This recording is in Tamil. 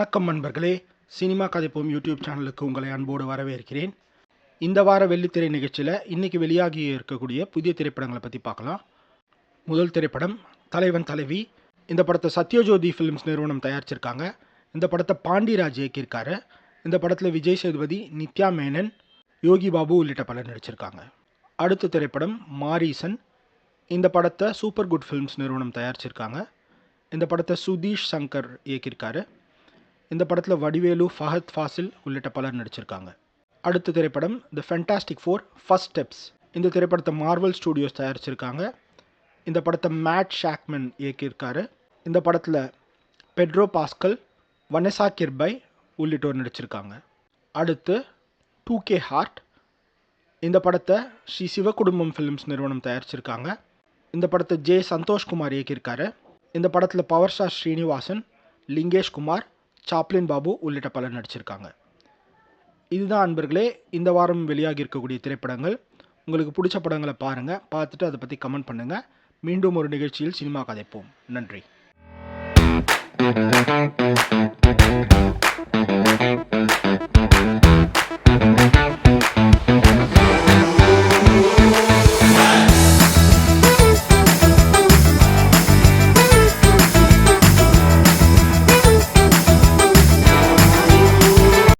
வணக்கம் நண்பர்களே. சினிமா கதைப்போம் யூடியூப் சேனலுக்கு உங்களை அன்போடு வரவேற்கிறேன். இந்த வார வெள்ளித்திரை நிகழ்ச்சியில் இன்றைக்கி வெளியாகி இருக்கக்கூடிய புதிய திரைப்படங்களை பற்றி பார்க்கலாம். முதல் திரைப்படம் தலைவன் தலைவி. இந்த படத்தை சத்யஜோதி ஃபிலிம்ஸ் நிறுவனம் தயாரிச்சிருக்காங்க. இந்த படத்தை பாண்டிராஜ் இயக்கியிருக்காரு. இந்த படத்தில் விஜய் சேதுபதி நித்யா மேனன் யோகி பாபு உள்ளிட்ட பலர் நடிச்சிருக்காங்க. அடுத்த திரைப்படம் மாரீசன். இந்த படத்தை சூப்பர் குட் ஃபிலிம்ஸ் நிறுவனம் தயாரிச்சிருக்காங்க. இந்த படத்தை சுதீஷ் சங்கர் இயக்கியிருக்காரு. இந்த படத்தில் வடிவேலு ஃபஹத் ஃபாசில் உள்ளிட்ட பலர் நடிச்சிருக்காங்க. அடுத்த திரைப்படம் the fantastic four first steps இந்த திரைப்படத்தை மார்வல் ஸ்டூடியோஸ் தயாரிச்சிருக்காங்க. இந்த படத்தை மேட் ஷாக்மன் இயக்கியிருக்காரு. இந்த படத்தில் பெட்ரோ பாஸ்கல் வனசா கிர்பை உள்ளிட்டோர் நடிச்சிருக்காங்க. அடுத்து டூ கே ஹார்ட் இந்த படத்தை ஸ்ரீ சிவகுடும்பம் ஃபிலிம்ஸ் நிறுவனம் தயாரிச்சிருக்காங்க. இந்த படத்தை ஜே சந்தோஷ்குமார் இயக்கியிருக்காரு. இந்த படத்தில் power star Srinivasan Lingeshkumar Chaplin Babu உள்ளிட்ட பலர் நடிச்சிருக்காங்க. இதுதான் அன்பர்களே இந்த வாரம் வெளியாகி இருக்கக்கூடிய திரைப்படங்கள். உங்களுக்கு பிடிச்ச படங்களை பாருங்கள் பார்த்துட்டு அதை பற்றி கமெண்ட் பண்ணுங்கள் மீண்டும் ஒரு நிகழ்ச்சியில் சினிமா கதைப்போம். நன்றி.